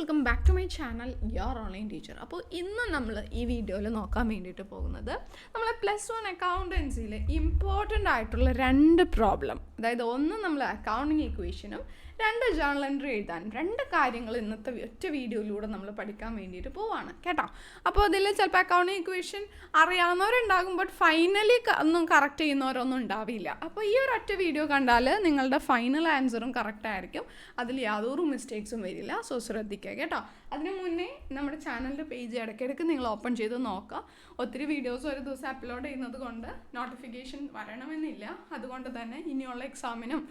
Welcome back to my channel your online teacher അപ്പോൾ ഇന്ന് നമ്മൾ ഈ വീഡിയോയിൽ നോക്കാൻ വേണ്ടിയിട്ട് പോകുന്നത് നമ്മൾ പ്ലസ് വൺ അക്കൗണ്ടൻസിയിൽ ഇമ്പോർട്ടന്റ് ആയിട്ടുള്ള രണ്ട് പ്രോബ്ലം അതായത് ഒന്ന് നമ്മൾ അക്കൗണ്ടിങ് ഇക്വേഷനും രണ്ട് ജേണൽ എൻട്രി എഴുതാൻ രണ്ട് കാര്യങ്ങൾ ഇന്നത്തെ ഒറ്റ വീഡിയോയിലൂടെ നമ്മൾ പഠിക്കാൻ വേണ്ടിയിട്ട് പോവാണ് കേട്ടോ? അപ്പോൾ അതിൽ ചിലപ്പോൾ അക്കൗണ്ടിങ് ഇക്വേഷൻ അറിയാവുന്നവരുണ്ടാകും ബട്ട് ഫൈനലി ഒന്നും കറക്റ്റ് ചെയ്യുന്നവരൊന്നും ഉണ്ടാവില്ല. അപ്പോൾ ഈ ഒരു ഒറ്റ വീഡിയോ കണ്ടാൽ നിങ്ങളുടെ ഫൈനൽ ആൻസറും കറക്റ്റ് ആയിരിക്കും. അതിൽ യാതൊരു മിസ്റ്റേക്സും വരില്ല സോ ശ്രദ്ധിക്കുക കേട്ടോ? അതിന് മുന്നേ നമ്മുടെ ചാനലിന്റെ പേജ് ഇടയ്ക്കിടയ്ക്ക് നിങ്ങൾ ഓപ്പൺ ചെയ്ത് നോക്കുക. ഒത്തിരി വീഡിയോസ് ഒരു ദിവസം അപ്ലോഡ് ചെയ്യുന്നത് കൊണ്ട് നോട്ടിഫിക്കേഷൻ വരണമെന്നില്ല. അതുകൊണ്ട് തന്നെ ഇനിയുള്ള എക്സാമിനും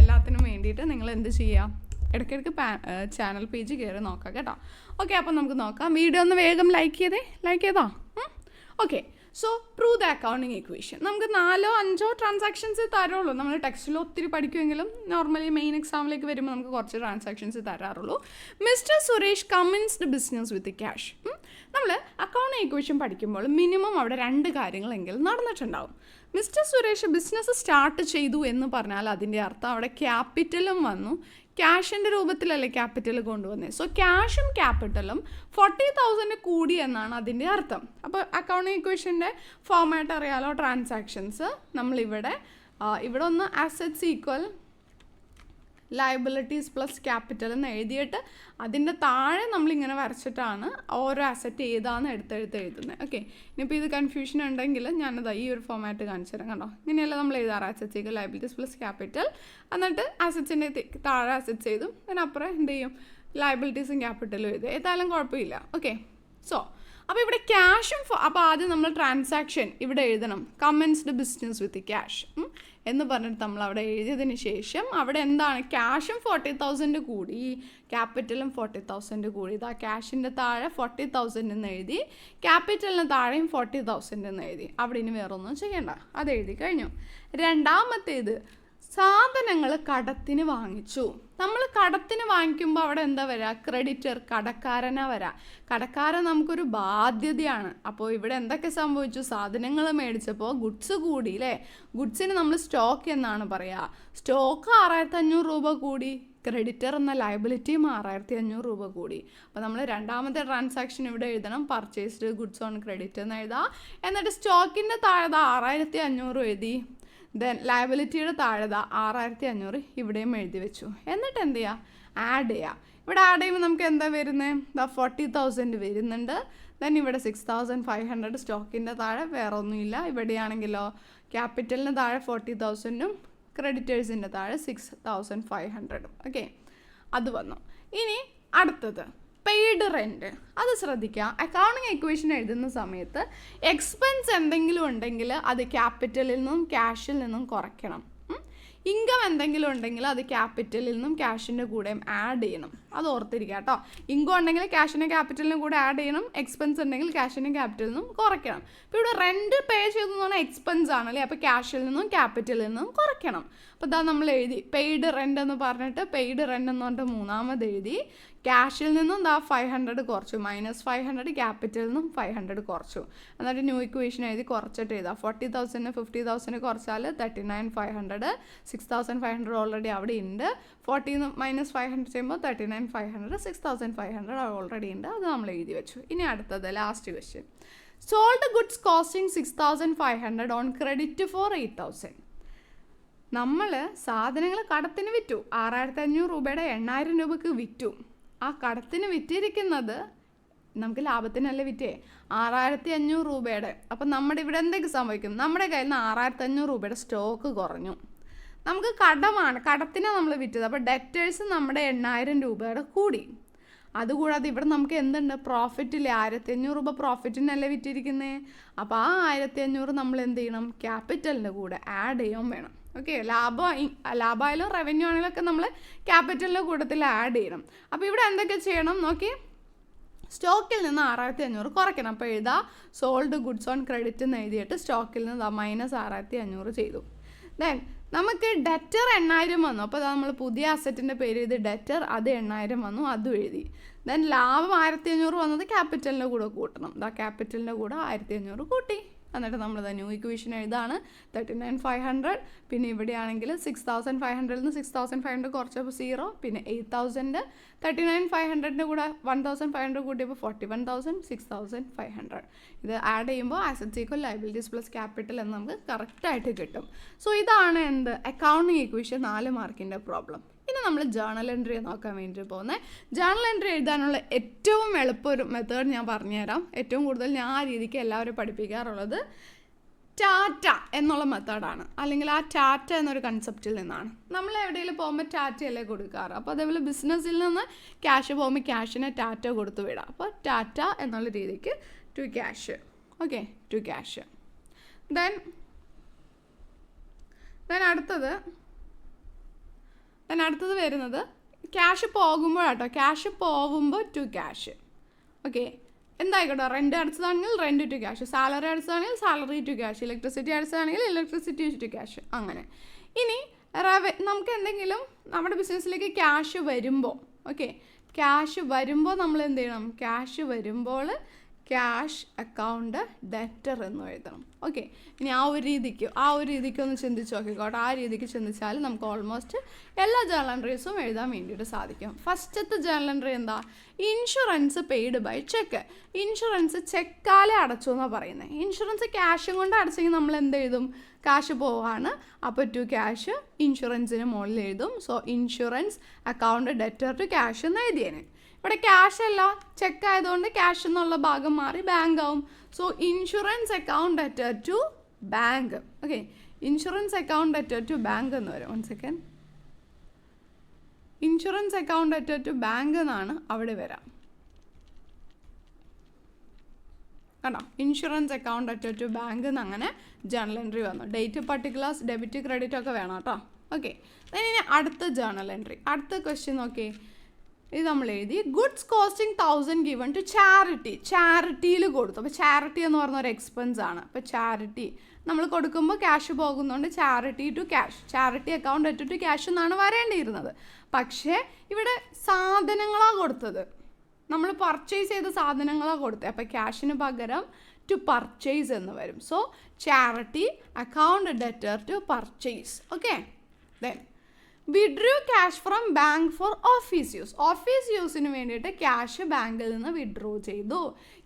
എല്ലാത്തിനും വേണ്ടിയിട്ട് നിങ്ങൾ എന്ത് ചെയ്യുക ഇടയ്ക്കിടയ്ക്ക് ചാനൽ പേജ് കയറി നോക്കാം കേട്ടോ. ഓക്കെ അപ്പം നമുക്ക് നോക്കാം. വീഡിയോ ഒന്ന് വേഗം ലൈക്ക് ചെയ്തേ. ലൈക്ക് ചെയ്താ? Okay so prove the accounting equation നമുക്ക് നാലോ അഞ്ചോ ട്രാൻസാക്ഷൻസ് തരുള്ളൂ. നമ്മൾ ടെക്സ്റ്റിൽ ഒത്തിരി പഠിക്കുമെങ്കിലും നോർമലി മെയിൻ എക്സാമിലേക്ക് വരുമ്പോൾ നമുക്ക് കുറച്ച് transactions തരാറുള്ളൂ. Mister Suresh commenced business with cash നമ്മൾ അക്കൗണ്ടിങ് ഇക്വേഷൻ പഠിക്കുമ്പോൾ മിനിമം അവിടെ രണ്ട് കാര്യങ്ങളെങ്കിലും നടന്നിട്ടുണ്ടാവും. മിസ്റ്റർ സുരേഷ് ബിസിനസ് സ്റ്റാർട്ട് ചെയ്തു എന്ന് പറഞ്ഞാൽ അതിന്റെ അർത്ഥം അവിടെ ക്യാപിറ്റലും വന്നു. ക്യാഷിന്റെ രൂപത്തിലല്ലേ ക്യാപിറ്റൽ കൊണ്ടുവന്നത് സോ ക്യാഷും ക്യാപിറ്റലും ഫോർട്ടി തൗസൻഡ് കൂടി എന്നാണ് അതിന്റെ അർത്ഥം. അപ്പോൾ അക്കൗണ്ടിങ് ഇക്വേഷന്റെ ഫോമാറ്റ് അറിയാലോ ട്രാൻസാക്ഷൻസ് നമ്മളിവിടെ ഇവിടെ ഒന്ന് assets equal liabilities plus capital എന്ന് എഴുതിയിട്ട് അതിന്റെ താഴെ നമ്മളിങ്ങനെ വരച്ചിട്ടാണ് ഓരോ അസറ്റ് ഏതാന്ന് എടുത്തെടുത്ത് എഴുതുന്നത് ഓക്കെ ഇനിയിപ്പോൾ ഇത് കൺഫ്യൂഷൻ ഉണ്ടെങ്കിൽ ഞാനത് ഈ ഒരു ഫോമാറ്റ് കാണിച്ചു തരാം കണ്ടോ? ഇങ്ങനെയല്ല നമ്മൾ എഴുതാറ്? അസറ്റ്സ് ചെയ്യുക ലയബിലിറ്റീസ് പ്ലസ് ക്യാപിറ്റൽ എന്നിട്ട് അസറ്റ്സിന്റെ താഴെ അസറ്റ്സ് ചെയ്തും അതിനപ്പുറം എന്ത് ചെയ്യും? ലയബിലിറ്റീസും ക്യാപിറ്റലും എഴുതും. ഏതായാലും കുഴപ്പമില്ല. ഓക്കെ സോ അപ്പോൾ ഇവിടെ ക്യാഷും അപ്പോൾ ആദ്യം നമ്മൾ ട്രാൻസാക്ഷൻ ഇവിടെ എഴുതണം. കമൻസ്ഡ് ബിസിനസ് വിത്ത് ക്യാഷ് എന്ന് പറഞ്ഞിട്ട് നമ്മൾ അവിടെ എഴുതിയതിന് ശേഷം അവിടെ എന്താണ്? ക്യാഷും ഫോർട്ടി തൗസൻഡ് കൂടി. ക്യാപിറ്റലും ഫോർട്ടി തൗസൻഡ് കൂടി. ഇതാ ക്യാഷിന്റെ താഴെ ഫോർട്ടി തൗസൻഡ് എന്ന് എഴുതി ക്യാപിറ്റലിന് താഴെയും ഫോർട്ടി തൗസൻഡ് എന്ന് എഴുതി. അവിടെ ഇനി വേറൊന്നും ചെയ്യണ്ട. അത് എഴുതി കഴിഞ്ഞു. രണ്ടാമത്തേത് സാധനങ്ങൾ കടത്തിന് വാങ്ങിച്ചു. നമ്മൾ കടത്തിന് വാങ്ങിക്കുമ്പോൾ അവിടെ എന്താ വരിക ക്രെഡിറ്റർ കടക്കാരനാ വരാ. കടക്കാരൻ നമുക്കൊരു ബാധ്യതയാണ്. അപ്പോൾ ഇവിടെ എന്തൊക്കെ സംഭവിച്ചു? സാധനങ്ങൾ മേടിച്ചപ്പോൾ ഗുഡ്സ് കൂടി അല്ലേ ഗുഡ്സിന് നമ്മൾ സ്റ്റോക്ക് എന്നാണ് പറയുക സ്റ്റോക്ക് ആറായിരത്തി അഞ്ഞൂറ് രൂപ കൂടി. ക്രെഡിറ്റർ എന്ന ലയബിലിറ്റിയും ആറായിരത്തി അഞ്ഞൂറ് രൂപ കൂടി. അപ്പോൾ നമ്മൾ രണ്ടാമത്തെ ട്രാൻസാക്ഷൻ ഇവിടെ എഴുതണം. പർച്ചേസ്ഡ് ഗുഡ്സ് ഓൺ ക്രെഡിറ്റ് എന്ന് എഴുതാം. എന്നിട്ട് സ്റ്റോക്കിന്റെ താഴെ ആറായിരത്തി അഞ്ഞൂറ് എഴുതി. ദെൻ ലയബിലിറ്റിയുടെ താഴെത ആറായിരത്തി അഞ്ഞൂറ് ഇവിടെയും എഴുതി വെച്ചു. എന്നിട്ട് എന്ത് ചെയ്യുക ആഡ് ചെയ്യുക ഇവിടെ ആഡ് ചെയ്യുമ്പോൾ നമുക്ക് എന്താ വരുന്നത് ദ ഫോർട്ടി തൗസൻഡ് വരുന്നുണ്ട്. ദെൻ ഇവിടെ സിക്സ് തൗസൻഡ് ഫൈവ് ഹൺഡ്രഡ് സ്റ്റോക്കിന്റെ താഴെ വേറെ ഒന്നുമില്ല ഇവിടെയാണെങ്കിലോ ക്യാപിറ്റലിന് താഴെ ഫോർട്ടി തൗസൻഡും ക്രെഡിറ്റേഴ്സിന്റെ താഴെ സിക്സ് തൗസൻഡ് ഫൈവ് ഹൺഡ്രഡും ഓക്കെ അത് വന്നു. ഇനി അടുത്തത്. പെയ്ഡ് റെന്റ് അത് ശ്രദ്ധിക്കുക. അക്കൗണ്ടിങ് ഇക്വേഷൻ എഴുതുന്ന സമയത്ത് എക്സ്പെൻസ് എന്തെങ്കിലും ഉണ്ടെങ്കിൽ അത് ക്യാപിറ്റലിൽ നിന്നും ക്യാഷിൽ നിന്നും കുറയ്ക്കണം. ഇൻകം എന്തെങ്കിലും ഉണ്ടെങ്കിൽ അത് ക്യാപിറ്റലിൽ നിന്നും ക്യാഷിന്റെ കൂടെയും ആഡ് ചെയ്യണം. അത് ഓർത്തിരിക്കുക കേട്ടോ. ഇൻകം ഉണ്ടെങ്കിൽ ക്യാഷിനും ക്യാപിറ്റലിനും കൂടെ ആഡ് ചെയ്യണം. എക്സ്പെൻസ് ഉണ്ടെങ്കിൽ ക്യാഷിനും ക്യാപിറ്റലിൽ നിന്നും കുറയ്ക്കണം. ഇപ്പോൾ ഇവിടെ റെന്റ് പേ ചെയ്തു എന്ന് പറഞ്ഞാൽ എക്സ്പെൻസ് ആണല്ലേ അപ്പോൾ ക്യാഷിൽ നിന്നും ക്യാപിറ്റലിൽ നിന്നും കുറയ്ക്കണം. അപ്പോൾ ഇതാ നമ്മൾ എഴുതി. പെയ്ഡ് റെന്റ് എന്ന് പറഞ്ഞിട്ട് പെയ്ഡ് റെന്റ് എന്ന് പറഞ്ഞിട്ട് മൂന്നാമത് എഴുതി. ക്യാഷിൽ നിന്നും ദാ ഫൈവ് ഹൺഡ്രഡ് കുറച്ചു. മൈനസ് ഫൈവ് ഹൺഡ്രഡ് ക്യാപിറ്റലിൽ നിന്നും ഫൈവ് ഹൺഡ്രഡ് കുറച്ചു. എന്നിട്ട് ന്യൂ ഇക്വേഷൻ എഴുതി കുറച്ചിട്ട് എഴുതാം. ഫോർട്ടി തൗസൻഡ് ഫിഫ്റ്റി തൗസൻഡ് കുറച്ചാൽ thirty nine five hundred six thousand five hundred already അവിടെ ഉണ്ട്. ഫോർട്ടി മൈനസ് ഫൈവ് ഹൺഡ്രഡ് ചെയ്യുമ്പോൾ thirty nine five hundred six thousand five hundred already ഉണ്ട് അത് നമ്മൾ എഴുതി വെച്ചു. ഇനി അടുത്തത് last question sold goods costing six thousand five hundred on credit four eight thousand നമ്മൾ സാധനങ്ങൾ കടത്തിന് വിറ്റു. ആറായിരത്തി അഞ്ഞൂറ് രൂപയുടെ എണ്ണായിരം രൂപയ്ക്ക് വിറ്റു. ആ കടത്തിന് വിറ്റിരിക്കുന്നത് നമുക്ക് ലാഭത്തിനല്ലേ വിറ്റേ? ആറായിരത്തി അഞ്ഞൂറ് രൂപയുടെ. അപ്പം നമ്മുടെ ഇവിടെ എന്തൊക്കെ സംഭവിക്കും നമ്മുടെ കയ്യിൽ നിന്ന് ആറായിരത്തി അഞ്ഞൂറ് രൂപയുടെ സ്റ്റോക്ക് കുറഞ്ഞു. നമുക്ക് കടമാണ്. കടത്തിനെ നമ്മൾ വിറ്റത്. അപ്പോൾ ഡെറ്റേഴ്സ് നമ്മുടെ എണ്ണായിരം രൂപയുടെ കൂടി. അതുകൂടാതെ ഇവിടെ നമുക്ക് എന്തുണ്ട്? പ്രോഫിറ്റില്ലേ ആയിരത്തി അഞ്ഞൂറ് രൂപ പ്രോഫിറ്റിനല്ലേ വിറ്റിരിക്കുന്നത് അപ്പോൾ ആ ആയിരത്തി അഞ്ഞൂറ് നമ്മൾ എന്ത് ചെയ്യണം? ക്യാപിറ്റലിന്റെ കൂടെ ആഡ് ചെയ്യാൻ വേണം. ഓക്കെ ലാഭം ലാഭമായാലും റവന്യൂ ആണെങ്കിലും ഒക്കെ നമ്മൾ ക്യാപിറ്റലിന്റെ കൂട്ടത്തിൽ ആഡ് ചെയ്യണം. അപ്പോൾ ഇവിടെ എന്തൊക്കെ ചെയ്യണം? നോക്കി. സ്റ്റോക്കിൽ നിന്ന് ആറായിരത്തി അഞ്ഞൂറ് കുറയ്ക്കണം. അപ്പോൾ എഴുതാ സോൾഡ് ഗുഡ്സ് ഓൺ ക്രെഡിറ്റ് എന്ന് എഴുതിയിട്ട് സ്റ്റോക്കിൽ നിന്ന് മൈനസ് ആറായിരത്തി അഞ്ഞൂറ് ചെയ്തു. ദെൻ നമുക്ക് ഡെറ്റർ എണ്ണായിരം വന്നു. അപ്പോൾ നമ്മൾ പുതിയ അസറ്റിന്റെ പേര് ഇത് ഡെറ്റർ അത് എണ്ണായിരം വന്നു അതും എഴുതി. ദെൻ ലാഭം ആയിരത്തി അഞ്ഞൂറ് വന്നത് ക്യാപിറ്റലിന്റെ കൂടെ കൂട്ടണം. ഇതാ ക്യാപിറ്റലിന്റെ കൂടെ ആയിരത്തി അഞ്ഞൂറ് കൂട്ടി. എന്നിട്ട് നമ്മൾ ന്യൂ ഇക്വേഷൻ എഴുതാണ്. തേർട്ടി നയൻ ഫൈവ് ഹൺഡ്രഡ് പിന്നെ ഇവിടെയാണെങ്കിൽ സിക്സ് തൗസൻഡ് ഫൈവ് ഹൺഡ്രഡിൽ നിന്ന് സിക്സ് തൗസൻഡ് ഫൈവ് ഹൺഡ്രഡ് കുറച്ചപ്പോൾ സീറോ പിന്നെ eight thousand thirty nine five ഹൺഡ്രഡിന്റെ കൂടെ one thousand five hundred കൂട്ടിയപ്പോൾ forty one thousand six thousand five hundred ഇത് ആഡ് ചെയ്യുമ്പോൾ assets equal liabilities plus capital എന്ന് നമുക്ക് കറക്റ്റായിട്ട് കിട്ടും. സോ ഇതാണ് എന്ത്? അക്കൗണ്ടിങ് ഇക്വേഷൻ നാല് മാർക്കിന്റെ പ്രോബ്ലം ഇനി നമ്മൾ ജേണൽ എൻട്രി നോക്കാൻ വേണ്ടി പോകുന്നത് ജേണൽ എൻട്രി എഴുതാനുള്ള ഏറ്റവും എളുപ്പ ഒരു മെത്തേഡ് ഞാൻ പറഞ്ഞുതരാം. ഏറ്റവും കൂടുതൽ ഞാൻ ആ രീതിക്ക് എല്ലാവരും പഠിപ്പിക്കാറുള്ളത് ടാറ്റ എന്നുള്ള മെത്തേഡാണ് അല്ലെങ്കിൽ ആ ടാറ്റ എന്നൊരു കൺസെപ്റ്റിൽ നിന്നാണ്. നമ്മൾ എവിടെയെങ്കിലും പോകുമ്പോൾ ടാറ്റയല്ലേ കൊടുക്കാറ്? അപ്പോൾ അതേപോലെ ബിസിനസ്സിൽ നിന്ന് ക്യാഷ് പോകുമ്പോൾ ക്യാഷിനെ ടാറ്റ കൊടുത്തു വിടാം. അപ്പോൾ ടാറ്റ എന്നുള്ള രീതിക്ക് to cash okay to cash then then അടുത്തത് ദെൻ അടുത്തത് വരുന്നത് ക്യാഷ് പോകുമ്പോഴാട്ടോ. ക്യാഷ് പോകുമ്പോൾ ടു ക്യാഷ് ഓക്കെ എന്തായിക്കോട്ടെ? റെന്റ് അടച്ചതാണെങ്കിൽ റെന്റ് ടു ക്യാഷ് സാലറി അടച്ചതാണെങ്കിൽ സാലറി ടു ക്യാഷ് ഇലക്ട്രിസിറ്റി അടച്ചതാണെങ്കിൽ ഇലക്ട്രിസിറ്റി ടു ക്യാഷ് അങ്ങനെ. ഇനി റവ നമുക്ക് എന്തെങ്കിലും നമ്മുടെ ബിസിനസ്സിലേക്ക് ക്യാഷ് വരുമ്പോൾ ഓക്കെ ക്യാഷ് വരുമ്പോൾ നമ്മൾ എന്ത് ചെയ്യണം? ക്യാഷ് വരുമ്പോൾ ക്യാഷ് അക്കൗണ്ട് ഡെറ്റർ എന്ന് എഴുതണം. ഓക്കെ ഇനി ആ ഒരു രീതിക്ക് ആ ഒരു രീതിക്ക് ഒന്ന് ചിന്തിച്ച് നോക്കിക്കോട്ടെ ആ രീതിക്ക് ചിന്തിച്ചാൽ നമുക്ക് ഓൾമോസ്റ്റ് എല്ലാ ജേണൽ എൻട്രീസും എഴുതാൻ വേണ്ടിയിട്ട് സാധിക്കും. ഫസ്റ്റത്തെ ജേണൽ എൻട്രി എന്താ? Insurance paid by cheque insurance ചെക്കാലെ അടച്ചു എന്നാണ് പറയുന്നത് ഇൻഷുറൻസ് ക്യാഷും കൊണ്ട് അടച്ചെങ്കിൽ നമ്മൾ എന്ത് എഴുതും? കാശ് പോവാണ്. അപ്പോൾ ടു ക്യാഷ് ഇൻഷുറൻസിന് മുകളിൽ എഴുതും. So insurance account debtor to cash എന്ന് എഴുതിയേനെ. ഇവിടെ ക്യാഷ് അല്ല ചെക്ക് ആയതുകൊണ്ട് ക്യാഷ് എന്നുള്ള ഭാഗം മാറി ബാങ്ക് ആവും. So insurance account at to bank okay insurance account at to bank എന്ന് വരും. One second insurance account at to bank എന്നാണ് അവിടെ വരാം. കണ്ടോ? Insurance account at to bank എന്ന് അങ്ങനെ ജേണൽ എൻട്രി വന്നു ഡേറ്റ് പർട്ടിക്കുലേഴ്സ് ഡെബിറ്റ് ക്രെഡിറ്റ് ഒക്കെ വേണം കേട്ടോ. ഓക്കെ ഇനി അടുത്ത ജേണൽ എൻട്രി അടുത്ത ക്വസ്റ്റ്യൻ നോക്കിയേ. ഇത് നമ്മൾ എഴുതി goods costing thousand given to charity ചാരിറ്റിയിൽ കൊടുത്തു. അപ്പോൾ ചാരിറ്റി എന്ന് പറഞ്ഞ ഒരു എക്സ്പെൻസ് ആണ്. അപ്പോൾ ചാരിറ്റി നമ്മൾ കൊടുക്കുമ്പോൾ ക്യാഷ് പോകുന്നതുകൊണ്ട് charity to cash charity account at to cash എന്നാണ് വരേണ്ടിയിരുന്നത്. പക്ഷേ ഇവിടെ സാധനങ്ങളാണ് കൊടുത്തത്. നമ്മൾ പർച്ചേസ് ചെയ്ത സാധനങ്ങളാണ് കൊടുത്തത് അപ്പോൾ ക്യാഷിന് പകരം ടു പർച്ചേസ് എന്ന് വരും. So charity account debtor to purchase okay then withdrew cash from bank for office use office യൂസിന് വേണ്ടിയിട്ട് ക്യാഷ് ബാങ്കിൽ നിന്ന് വിഡ്രോ ചെയ്തു.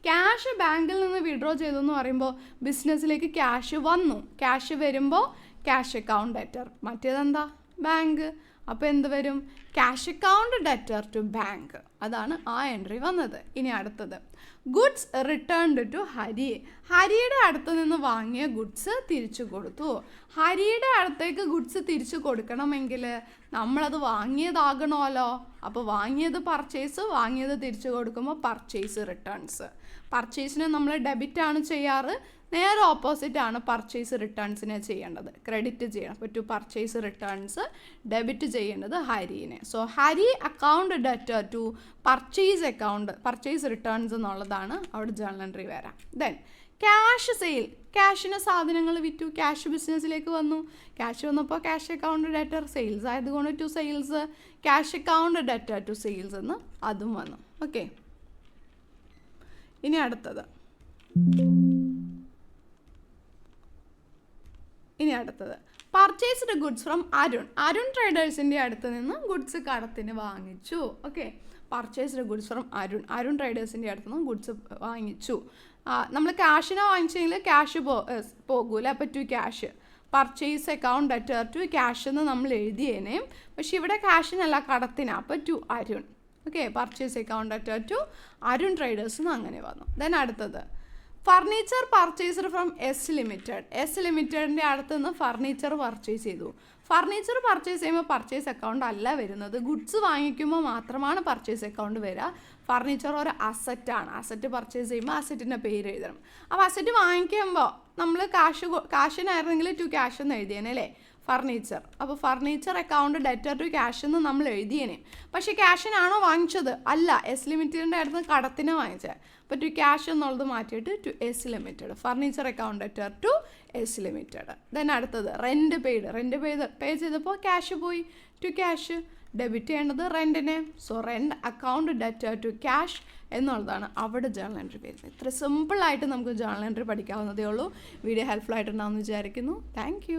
ക്യാഷ് ബാങ്കിൽ നിന്ന് വിഡ്രോ ചെയ്തു എന്ന് പറയുമ്പോൾ ബിസിനസ്സിലേക്ക് ക്യാഷ് വന്നു. ക്യാഷ് വരുമ്പോൾ ക്യാഷ് അക്കൗണ്ട് ഡെറ്റർ മറ്റേതെന്താ? ബാങ്ക് അപ്പോൾ എന്ത് വരും? Cash account debtor to bank അതാണ് ആ എൻട്രി വന്നത്. ഇനി അടുത്തത്. ഗുഡ്സ് റിട്ടേൺഡ് ടു ഹരി ഹരിയുടെ അടുത്ത് നിന്ന് വാങ്ങിയ ഗുഡ്സ് തിരിച്ചു കൊടുത്തു. ഹരിയുടെ അടുത്തേക്ക് ഗുഡ്സ് തിരിച്ചു കൊടുക്കണമെങ്കിൽ നമ്മളത് വാങ്ങിയതാകണമല്ലോ. അപ്പോൾ വാങ്ങിയത് പർച്ചേസ് വാങ്ങിയത് തിരിച്ചു കൊടുക്കുമ്പോൾ പർച്ചേസ് റിട്ടേൺസ് പർച്ചേസിന് നമ്മൾ ഡെബിറ്റ് ആണ് ചെയ്യാറ്. നേരെ ഓപ്പോസിറ്റ് ആണ് പർച്ചേസ് റിട്ടേൺസിനെ ചെയ്യേണ്ടത്. ക്രെഡിറ്റ് ചെയ്യണം. അപ്പോൾ ടു പർച്ചേസ് റിട്ടേൺസ് ഡെബിറ്റ് ചെയ്യേണ്ടത് ഹരിനെ. So Hari account debtor to purchase account purchase returns എന്നുള്ളതാണ് അവിടെ ജേണൽ എൻട്രി വരാം ദെൻ ക്യാഷ് സെയിൽ ക്യാഷിന് സാധനങ്ങൾ വിറ്റു. ക്യാഷ് ബിസിനസ്സിലേക്ക് വന്നു. ക്യാഷ് വന്നപ്പോൾ ക്യാഷ് അക്കൗണ്ട് ഡെറ്റർ സെയിൽസ് ആയതുകൊണ്ട് to sales cash account debtor to sales എന്ന് അതും വന്നു. ഓക്കെ ഇനി അടുത്തത്. ഇനി അടുത്തത്. Purchased goods from Arun Arun ട്രേഡേഴ്സിന്റെ അടുത്ത് നിന്ന് ഗുഡ്സ് കടത്തിന് വാങ്ങിച്ചു. Okay purchased goods from Arun Arun ട്രേഡേഴ്സിന്റെ അടുത്ത് നിന്ന് ഗുഡ്സ് വാങ്ങിച്ചു. നമ്മൾ ക്യാഷിനെ വാങ്ങിച്ചെങ്കിൽ ക്യാഷ് പോ പോകൂല? അപ്പം to cash purchase account debtor to cash എന്ന് നമ്മൾ എഴുതിയേനെ. പക്ഷേ ഇവിടെ ക്യാഷിനല്ല കടത്തിനാണ് അപ്പോൾ to Arun okay purchase account debtor to Arun traders എന്ന് അങ്ങനെ വന്നു. ദെൻ അടുത്തത്. Furniture purchased from S limited S ലിമിറ്റഡിന്റെ അടുത്ത് നിന്ന് ഫർണിച്ചർ പർച്ചേസ് ചെയ്തു. ഫർണിച്ചർ പർച്ചേസ് ചെയ്യുമ്പോൾ പർച്ചേസ് അക്കൗണ്ട് അല്ല വരുന്നത്. ഗുഡ്സ് വാങ്ങിക്കുമ്പോൾ മാത്രമാണ് പർച്ചേസ് അക്കൗണ്ട് വരിക. ഫർണിച്ചർ ഒരു അസറ്റാണ് അസറ്റ് പർച്ചേസ് ചെയ്യുമ്പോൾ അസറ്റിന്റെ പേര് എഴുതണം. അപ്പോൾ അസറ്റ് വാങ്ങിക്കുമ്പോൾ നമ്മൾ കാശ് കാശിനായിരുന്നെങ്കിൽ ടു ക്യാഷ് എന്ന് എഴുതിയേനെ അല്ലേ? ഫർണിച്ചർ അപ്പോൾ furniture account debtor to cash എന്ന് നമ്മൾ എഴുതിയേനെ. പക്ഷേ ക്യാഷിനാണോ വാങ്ങിച്ചത്? അല്ല. എസ് ലിമിറ്റഡിന്റെ അടുത്ത് കടത്തിന് വാങ്ങിച്ചത്. അപ്പോൾ ടു ക്യാഷ് എന്നുള്ളത് മാറ്റിയിട്ട് to S limited furniture account debtor to S limited then അടുത്തത് rent paid rent paid pay ചെയ്തപ്പോൾ ക്യാഷ് പോയി. ടു ക്യാഷ് ഡെബിറ്റ് ചെയ്യേണ്ടത് റെന്റിനെ so rent account debtor to cash എന്നുള്ളതാണ് അവിടെ ജേണൽ എൻട്രി വരുന്നത്. ഇത്ര സിമ്പിളായിട്ട് നമുക്ക് ജേണൽ എൻട്രി പഠിക്കാവുന്നതേ ഉള്ളൂ. വീഡിയോ ഹെൽപ്ഫുൾ ആയിട്ടുണ്ടാകുമെന്ന് വിചാരിക്കുന്നു. താങ്ക്